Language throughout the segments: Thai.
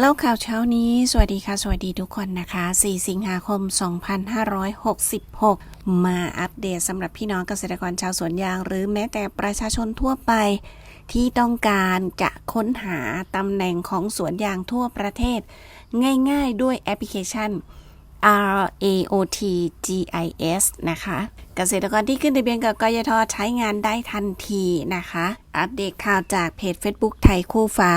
เล่าข่าวเช้านี้ สวัสดีค่ะ สวัสดีทุกคนนะคะ 4 สิงหาคม 2566 มาอัปเดตสำหรับพี่น้องเกษตรกรชาวสวนยาง หรือแม้แต่ประชาชนทั่วไป ที่ต้องการจะค้นหาตำแหน่งของสวนยางทั่วประเทศ ง่ายๆด้วยแอปพลิเคชัน RAOT GIS นะคะ เกษตรกรที่ขึ้นทะเบียนกับกยทใช้งานได้ทันทีนะคะ อัปเดตข่าวจากเพจ Facebook ไทยคู่ฟ้า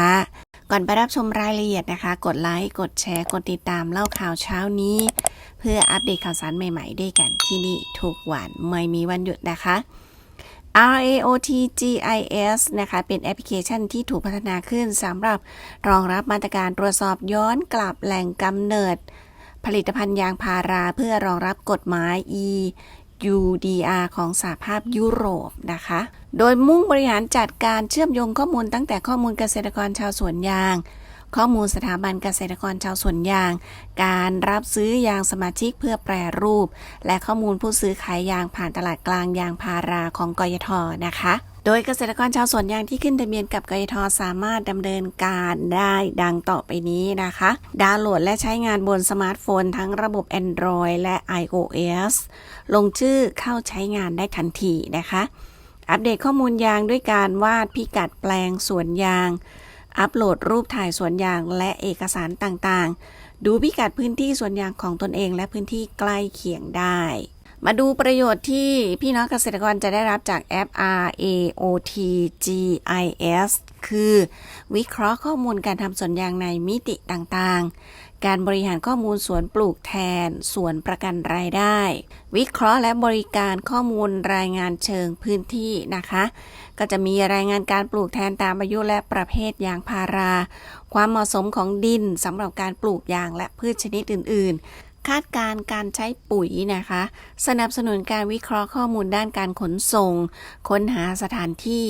ก่อนไปรับชมรายละเอียดนะคะ กดไลค์ กดแชร์ กดติดตามเล่าข่าวเช้านี้ เพื่ออัปเดตข่าวสารใหม่ๆ ด้วยกันที่นี่ทุกวันไม่มีวันหยุดนะคะ RAOT GIS นะคะ เป็นแอปพลิเคชันที่ถูกพัฒนาขึ้นสำหรับรองรับมาตรการตรวจสอบย้อนกลับแหล่งกำเนิด ผลิตภัณฑ์ยางพาราเพื่อรองรับกฎหมาย E UDR ของสหภาพยุโรปนะคะ โดยมุ่งบริหารจัดการเชื่อมโยงข้อมูลตั้งแต่ข้อมูลเกษตรกรชาวสวนยาง ข้อมูลสถาบันเกษตรกรชาวสวนยาง การรับซื้อยางสมาชิกเพื่อแปรรูป และข้อมูลผู้ซื้อขายยางผ่านตลาดกลางยางพาราของกยทนะคะ โดยเกษตรกรชาวสวนยางที่ขึ้นทะเบียนกับกยทสามารถดำเนินการได้ดังต่อไปนี้นะคะ ดาวน์โหลดและใช้งานบนสมาร์ทโฟนทั้งระบบ Android และ iOS ลงชื่อเข้าใช้งานได้ทันทีนะคะ อัปเดตข้อมูลยางด้วยการวาดพิกัดแปลงสวนยาง อัปโหลดรูปถ่ายสวนยางและเอกสารต่างๆ ดูพิกัดพื้นที่สวนยางของตนเองและพื้นที่ใกล้เคียงได้ มาดูประโยชน์ที่พี่น้องเกษตรกรจะได้รับจากแอป RAOT GIS คือวิเคราะห์ข้อมูลการทำสวนยางในมิติต่างๆ การบริหารข้อมูลสวนปลูกแทน สวนประกันรายได้ วิเคราะห์และบริการข้อมูลรายงานเชิงพื้นที่นะคะ ก็จะมีรายงานการปลูกแทนตามอายุและประเภทยางพารา ความเหมาะสมของดินสำหรับการปลูกยางและพืชชนิดอื่นๆ คาดการการใช้ปุ๋ยนะคะ สนับสนุนการวิเคราะห์ข้อมูลด้านการขนส่ง ค้นหาสถานที่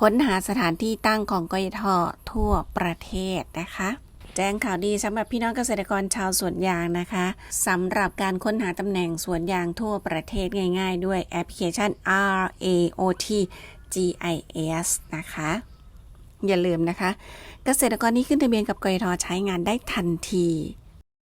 ค้นหาสถานที่ตั้งของกยททั่วประเทศนะคะแจ้งข่าวดีสำหรับพี่น้องเกษตรกรชาวสวนยางนะคะสำหรับการค้นหาตำแหน่งสวนยางทั่วประเทศง่ายๆ ด้วยแอปพลิเคชัน RAOT GIS นะคะ อย่าลืมนะคะ เกษตรกรที่ขึ้นทะเบียนกับกยทใช้งานได้ทันที